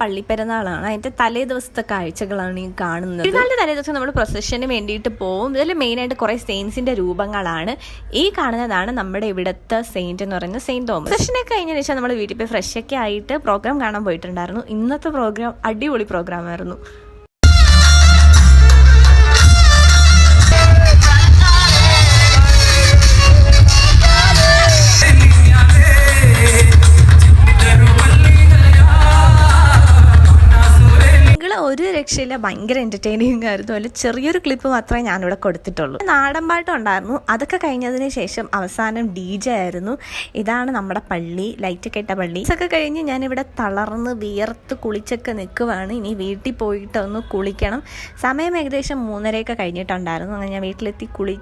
പള്ളിപ്പെരുന്നാളാണ്. അതിന്റെ തലേ ദിവസത്തെ കാഴ്ചകളാണ് ഈ കാണുന്നത്. പെരുന്നാളിന്റെ തലേ ദിവസം നമ്മൾ പ്രൊസഷന് വേണ്ടിയിട്ട് പോകും. ഇതിൽ മെയിനായിട്ട് കുറെ സെയിൻസിന്റെ രൂപങ്ങളാണ്. ഈ കാണുന്നതാണ് നമ്മുടെ ഇവിടുത്തെ സെയിന്റ് എന്ന് പറയുന്നത് സെയിന്റ് തോമസ്. പ്രൊസഷനൊക്കെ കഴിഞ്ഞതിന് ശേഷം നമ്മൾ വീട്ടിൽ പോയി ഫ്രഷ് ഒക്കെ ആയിട്ട് പ്രോഗ്രാം കാണാൻ പോയിട്ടുണ്ടായിരുന്നു. ഇന്നത്തെ പ്രോഗ്രാം അടിപൊളി പ്രോഗ്രാം ആയിരുന്നു ഒരു രക്ഷയില്ല. ഭയങ്കര എന്റർടൈനിങ് ആയിരുന്നു. അതിൽ ചെറിയൊരു ക്ലിപ്പ് മാത്രമേ ഞാനിവിടെ കൊടുത്തിട്ടുള്ളൂ. നാടൻ പാട്ടും ഉണ്ടായിരുന്നു. അതൊക്കെ കഴിഞ്ഞതിന് ശേഷം അവസാനം ഡി ജെ ആയിരുന്നു. ഇതാണ് നമ്മുടെ പള്ളി ലൈറ്റ് കെട്ട പള്ളി. ഇതൊക്കെ കഴിഞ്ഞ് ഞാനിവിടെ തളർന്ന് വിയർത്ത് കുളിച്ചൊക്കെ നിൽക്കുവാണ് ഇനി വീട്ടിൽ പോയിട്ടൊന്ന് കുളിക്കണം. സമയം ഏകദേശം മൂന്നരയൊക്കെ കഴിഞ്ഞിട്ടുണ്ടായിരുന്നു. അങ്ങനെ ഞാൻ വീട്ടിലെത്തി കുളി